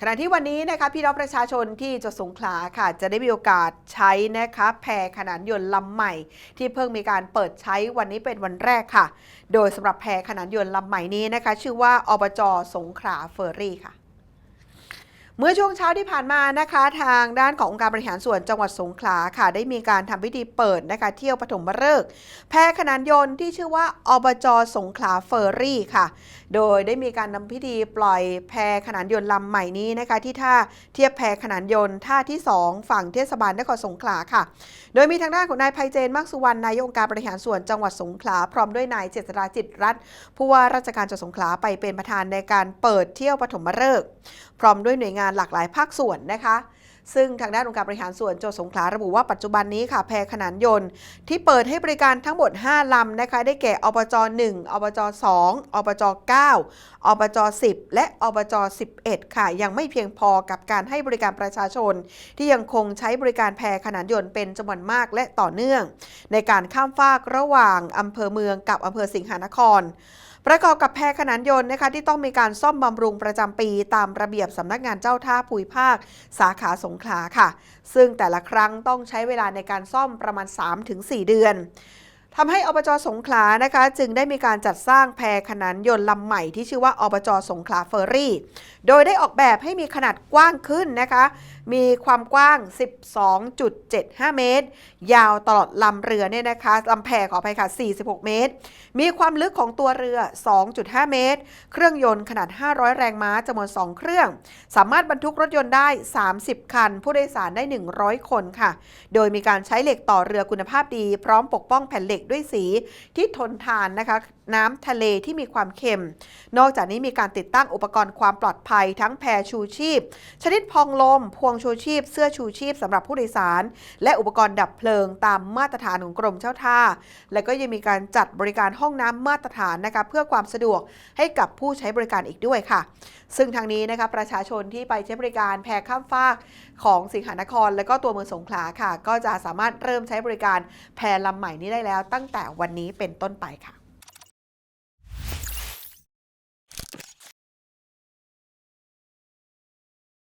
ขณะที่วันนี้นะคะพี่น้องประชาชนที่จังหวัดสงขลาค่ะ จะได้มีโอกาสใช้นะคะแพขนานยนต์ลำใหม่ ที่เพิ่งมีการเปิดใช้วันนี้เป็นวันแรกค่ะ โดยสำหรับแพขนานยนต์ลำใหม่นี้นะคะ ชื่อว่าอบจสงขลาเฟอร์รี่ค่ะ เมื่อช่วงเช้าที่ผ่านมานะคะ ทางด้านขององค์การบริหารส่วนจังหวัดสงขลาค่ะ ได้มีการทำพิธีเปิดนะคะ เที่ยวปฐมฤกษ์แพขนานยนต์ที่ชื่อว่าอบจสงขลาเฟอร์รี่ค่ะ โดยได้มีการนำพิธีปล่อยแพขนานยนต์ลำใหม่นี้นะคะ ที่ท่าเทียบแพขนานยนต์ท่าที่ 2 ฝั่งเทศบาลนครสงขลาค่ะ โดยมีทางด้านของนายไพเจนมักสุวรรณนายกองค์การบริหารส่วนจังหวัดสงขลาพร้อมด้วยนายเจษฎาจิตรัตน์ผู้ว่าราชการจังหวัดสงขลาไปเป็นประธานในการเปิดเที่ยวปฐมฤกษ์พร้อมด้วยหน่วยงานหลากหลายภาคส่วนนะคะ ซึ่งทางด้านองค์การบริหารส่วนจังหวัดสงขลาระบุว่าปัจจุบันนี้ค่ะแพขนานยนต์ ที่เปิดให้บริการทั้งหมด 5 ลำนะคะ ได้แก่อบจ 1 อบจ 2 อบจ 9 อบจ 10 และอบจ 11 ค่ะ ยังไม่เพียงพอกับการให้บริการประชาชน ที่ยังคงใช้บริการแพขนานยนต์เป็นจำนวนมากและต่อเนื่อง ในการข้ามฟากระหว่างอำเภอเมืองกับอำเภอสิงหานคร ประกอบกับแพขนานยนต์นะคะที่ต้องมีการซ่อมบำรุงประจำปี ตามระเบียบสำนักงานเจ้าท่าภูมิภาค สาขาสงขลาค่ะ ซึ่งแต่ละครั้งต้องใช้เวลาในการซ่อมประมาณ 3-4 เดือน ทำให้อบจสงขลานะคะ จึงได้มีการจัดสร้างแพขนานยนต์ลำใหม่ที่ชื่อว่าอบจสงขลาเฟอร์รี่ โดยได้ออกแบบให้มีขนาดกว้างขึ้นนะคะ มีความกว้าง 12.75 เมตร ยาวตลอดลำเรือเนี่ยนะคะลำแพขออภัยค่ะ 46 เมตร มีความลึกของตัวเรือ 2.5 เมตร เครื่องยนต์ขนาด 500 แรงม้าจำนวน 2 เครื่อง สามารถบรรทุกรถยนต์ได้ 30 คัน ผู้โดยสารได้ 100 คนค่ะ โดยมีการใช้เหล็กต่อเรือคุณภาพดี พร้อมปกป้องแผ่นเหล็กด้วยสีที่ทนทานนะคะน้ำทะเลที่มีความเค็ม นอกจากนี้มีการติดตั้งอุปกรณ์ความปลอดภัย ทั้งแพรชูชีพ ชนิดพองลม พวงชูชีพ เสื้อชูชีพสำหรับผู้โดยสาร และอุปกรณ์ดับเพลิงตามมาตรฐานของกรมเจ้าท่า และก็ยังมีการจัดบริการห้องน้ำมาตรฐานนะคะเพื่อความสะดวกให้กับผู้ใช้บริการอีกด้วยค่ะ ซึ่งทางนี้นะคะประชาชนที่ไปใช้บริการแพข้ามฟากของสิงหานคร และก็ตัวเมืองสงขลาค่ะ ก็จะสามารถเริ่มใช้บริการแพลำใหม่นี้ได้แล้วตั้งแต่วันนี้เป็นต้นไปค่ะ